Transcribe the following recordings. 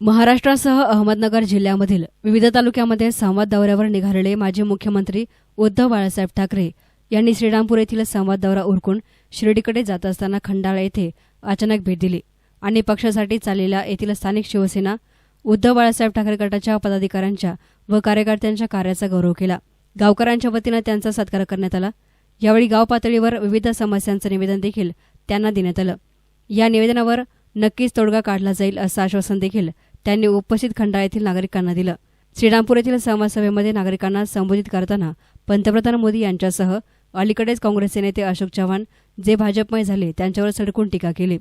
महाराष्ट्रासह अहमदनगर जिल्ह्यामधील विविध तालुक्यामध्ये संवाद दौऱ्यावर निघालेले माजी मुख्यमंत्री उद्धव बाळासाहेब ठाकरे यांनी श्रीरामपूर येथील संवाद दौरा उरकून शिर्डीकडे जात असताना खंडाळा येथे अचानक भेट दिली आणि पक्षासाठी चाललेल्या येथील स्थानिक शिवसेना उद्धव बाळासाहेब ठाकरे गटाच्या पदाधिकाऱ्यांच्या व कार्यकर्त्यांच्या कार्याचा गौरव केला. गावकऱ्यांच्या वतीनं त्यांचा सत्कार करण्यात आला. यावेळी गाव पातळीवर विविध समस्यांचं निवेदन देखील त्यांना देण्यात आलं. या निवेदनावर नक्कीच तोडगा काढला जाईल असं आश्वासन देखील त्यांनी उपस्थित खंडाळा येथील नागरिकांना दिलं. श्रीरामपूर येथील समाजसभेमध्ये नागरिकांना संबोधित करताना पंतप्रधान मोदी यांच्यासह अलीकडेच काँग्रेसचे नेते अशोक चव्हाण जे भाजपमय झाले त्यांच्यावर सडकून टीका केली.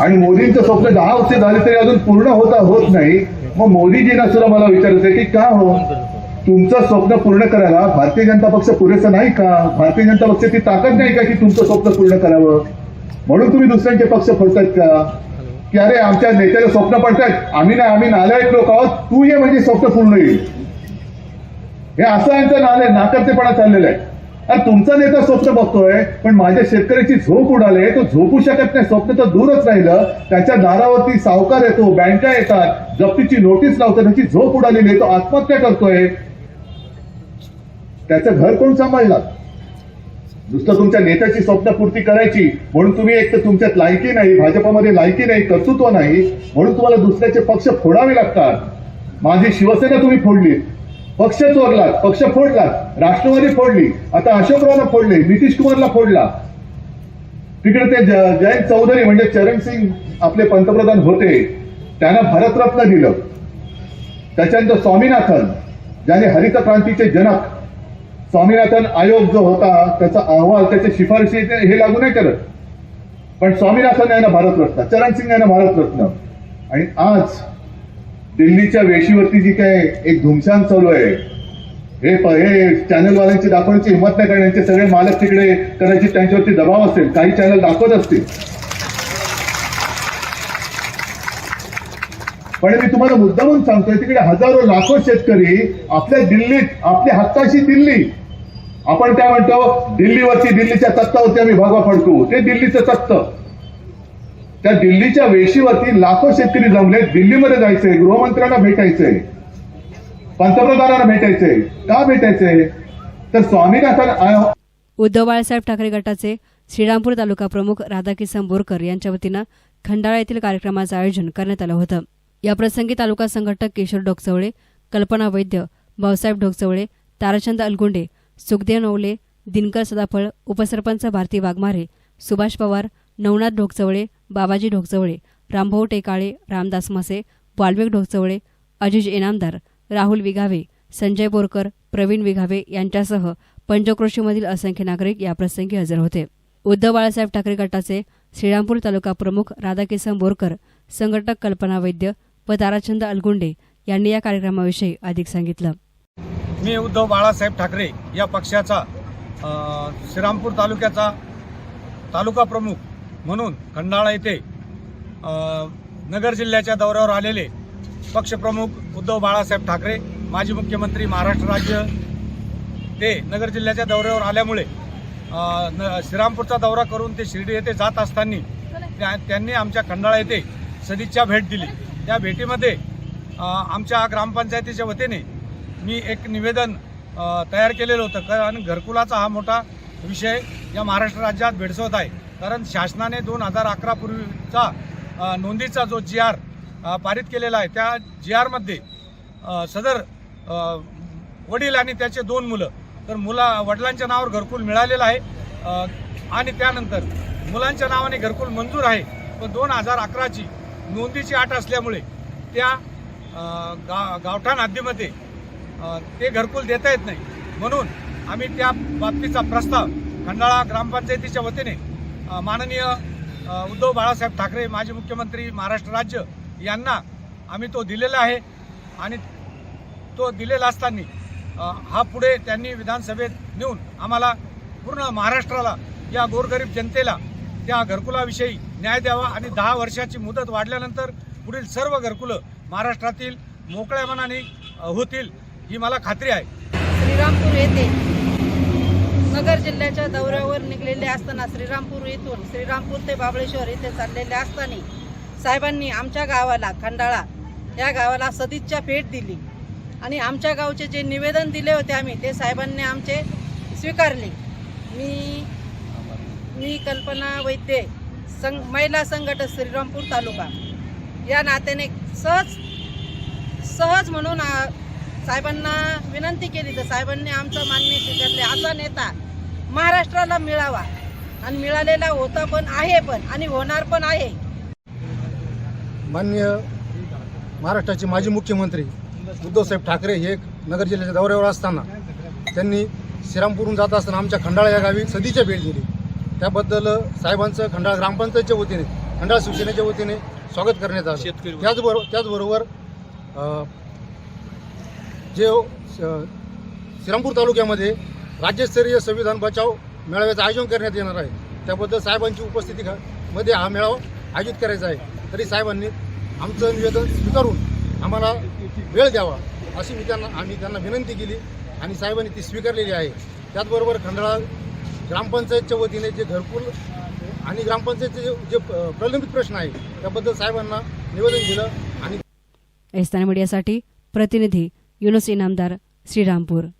आणि मोदींचं स्वप्न दहा वर्ष झाले तरी अजून पूर्ण होता होत नाही. मग मोदीजींना सुद्धा मला विचारायचं की का हो? तुमचं स्वप्न पूर्ण करायला भारतीय जनता पक्ष पुरेसा नाही का? भारतीय जनता पक्षाची ताकद नाही का की तुमचं स्वप्न पूर्ण करावं? म्हणून तुम्ही दुसऱ्यांचे पक्ष फोडतायत का? की अरे आमच्या नेत्याला स्वप्न पडतायत आम्ही नाही आम्ही नालायक लोक आहोत. तू ये म्हणजे स्वप्न पूर्ण येईल हे असं यांचं नाले नाकर्तेपणा चाललेलं आहे. अरे तुमचा नेता स्वप्न बघतोय पण माझ्या शेतकऱ्याची झोप उडाले तो झोपू शकत नाही. स्वप्न तर दूरच राहिलं. त्याच्या दारावरती सावकार येतो बँका येतात. जप्तीची नोटीस लावतात. त्याची झोप उडालेली आहे तो आत्महत्या करतोय. त्याचं घर कोण सांभाळणार नुसतं तुमच्या नेत्याची स्वप्नपूर्ती करायची म्हणून तुम्ही एक तर तुमच्यात लायकी नाही भाजपामध्ये लायकी नाही कर्तृत्व नाही म्हणून तुम्हाला दुसऱ्याचे पक्ष फोडावे लागतात. माझी शिवसेना तुम्ही फोडली. पक्ष चोरलात पक्ष फोडलात राष्ट्रवादी फोडली आता अशोकरावला फोडले नितीश कुमारला फोडला. तिकडे ते ज- जयंत चौधरी म्हणजे चरण सिंग आपले पंतप्रधान होते. त्यांना भारतरत्न दिलं. त्याच्यानंतर स्वामीनाथन ज्याने हरित क्रांतीचे जनक स्वामीनाथन आयोग जो होता त्याचा अहवाल त्याच्या शिफारशी हे लागू नाही करत. पण स्वामीनाथन यांना भारतरत्न चरण सिंग यांना भारतरत्न. आणि आज दिल्लीच्या वेशीवरती जी काय एक धुमशान चालू आहे हे हे चॅनलवाल्यांची दाखवण्याची हिंमत नाही कारण यांचे सगळे मालक तिकडे कदाचित त्यांच्यावरती दबाव असेल काही चॅनल दाखवत असतील. पण मी तुम्हाला मुद्दामून सांगतोय तिकडे हजारो लाखो शेतकरी आपल्या दिल्लीत आपल्या हक्काशी दिल्ली आपण काय म्हणतो दिल्लीवरची दिल्लीच्या तत्तावरती आम्ही भगवा फडकू. ते दिल्लीचं तत्त त्या दिल्लीच्या वेशीवरती लाखो शेतकरी जमले दिल्लीमध्ये जायचंय गृहमंत्र्यांना भेटायचंय पंतप्रधानांना भेटायचंय. का भेटायचंय? तर स्वामीनाथन हो- उद्धव बाळासाहेब ठाकरे गटाचे श्रीरामपूर तालुका प्रमुख राधाकिसन बोरकर यांच्या वतीनं खंडाळा येथील कार्यक्रमाचं आयोजन करण्यात आलं होतं. याप्रसंगी तालुका संघटक किशोर डोकचवळे कल्पना वैद्य भाऊसाहेब ढोकचवळे ताराचंद अलगुंडे सुखदेव नवले दिनकर सदाफळ उपसरपंच भारती वाघमारे सुभाष पवार नवनाथ ढोकचवळे बाबाजी ढोकचवळे रामभाऊ टेकाळे रामदास मसे वाल्मिक ढोकचवळे अजिज इनामदार राहुल विघावे संजय बोरकर प्रवीण विघावे यांच्यासह पंचक्रोशीमधील असंख्य नागरिक याप्रसंगी हजर होते. उद्धव बाळासाहेब ठाकरे गटाचे श्रीरामपूर तालुका प्रमुख राधाकिसन बोरकर संघटक कल्पना वैद्य व ताराचंद अलगुंडे यांनी या कार्यक्रमाविषयी अधिक सांगितलं. मी उद्धव बाळासाहेब ठाकरे या पक्षाचा श्रीरामपूर तालुक्याचा तालुका प्रमुख म्हणून खंडाळा येथे नगर जिल्ह्याच्या दौऱ्यावर आलेले पक्षप्रमुख उद्धव बाळासाहेब ठाकरे माजी मुख्यमंत्री महाराष्ट्र राज्य ते नगर जिल्ह्याच्या दौऱ्यावर आल्यामुळे न- श्रीरामपूरचा दौरा करून ते शिर्डी येथे जात असताना त्या- त्यांनी आमच्या खंडाळा येथे सदिच्छा भेट दिली. त्या भेटीमध्ये आमच्या ग्रामपंचायतीच्या वतीने मी एक निवेदन तयार केलेलं होतं. कारण घरकुलाचा हा मोठा विषय या महाराष्ट्र राज्यात भेडसवत आहे. कारण शासनाने दोन हजार अकरापूर्वीचा नोंदीचा जो जी आर पारित केलेला आहे त्या जी आरमध्ये सदर वडील आणि त्याचे दोन मुलं. तर मुला वडिलांच्या नावावर घरकुल मिळालेलं आहे. आणि त्यानंतर मुलांच्या नावाने घरकुल मंजूर आहे. पण दोन हजार अकराची नोंदीची आठ असल्यामुळे त्या गा गावठाण हद्दीमध्ये ते घरकुल देता येत नाही. म्हणून आम्ही त्या बाबतीचा प्रस्ताव खंडाळा ग्रामपंचायतीच्या वतीने माननीय उद्धव बाळासाहेब ठाकरे माजी मुख्यमंत्री महाराष्ट्र राज्य यांना आम्ही तो दिलेला आहे. आणि तो दिलेला असताना हा पुढे त्यांनी विधानसभेत नेऊन आम्हाला पूर्ण महाराष्ट्राला या गोरगरीब जनतेला त्या घरकुलाविषयी न्याय द्यावा आणि दहा वर्षाची मुदत वाढल्यानंतर पुढील सर्व घरकुलं महाराष्ट्रातील मोकळ्या मनाने होतील. ही मला खात्री आहे. श्रीरामपूर येथे नगर जिल्ह्याच्या दौऱ्यावर निघलेले असताना श्रीरामपूर येथून श्रीरामपूर ते बाबळेश्वर येथे चाललेले असताना साहेबांनी आमच्या गावाला खंडाळा या गावाला सदिच्छा भेट दिली. आणि आमच्या गावचे जे निवेदन दिले होते आम्ही ते साहेबांनी आमचे स्वीकारले. मी मी कल्पना वैद्य संघ महिला संघटक श्रीरामपूर तालुका. या नात्याने सहज सहज म्हणून साहेबांना विनंती केली तर साहेबांनी आमचं मान्य स्वीकारले. असा नेता महाराष्ट्राला मिळावा. आणि मिळालेला होता पण आहे पण आणि होणार पण आहे. माननीय महाराष्ट्राचे माजी मुख्यमंत्री उद्धवसाहेब ठाकरे हे नगर जिल्ह्याच्या दौऱ्यावर असताना त्यांनी श्रीरामपूरहून जात असताना आमच्या खंडाळा या गावी सदीच्या भेट दिली. त्याबद्दल साहेबांचं खंडाळा ग्रामपंचायतच्या वतीने खंडाळा शिवसेनेच्या वतीने स्वागत करण्यात आलं. त्याचबरोबर त्याचबरोबर अ, जे हो, श्रीरामपूर तालुक्यामध्ये राज्यस्तरीय संविधान बचाव मेळाव्याचं आयोजन करण्यात येणार आहे. त्याबद्दल साहेबांची उपस्थिती मध्ये हा मेळावा आयोजित करायचा आहे. तरी साहेबांनी आमचं निवेदन स्वीकारून आम्हाला वेळ द्यावा अशी मी त्यांना आम्ही त्यांना विनंती केली आणि साहेबांनी ती स्वीकारलेली आहे. त्याचबरोबर खंडाळा ग्रामपंचायतच्या वतीने जे घरकुल आणि ग्रामपंचायतचे जे प्रलंबित प्रश्न आहे त्याबद्दल साहेबांना निवेदन दिलं आणि मीडियासाठी प्रतिनिधी युनुस इनामदार श्रीरामपूर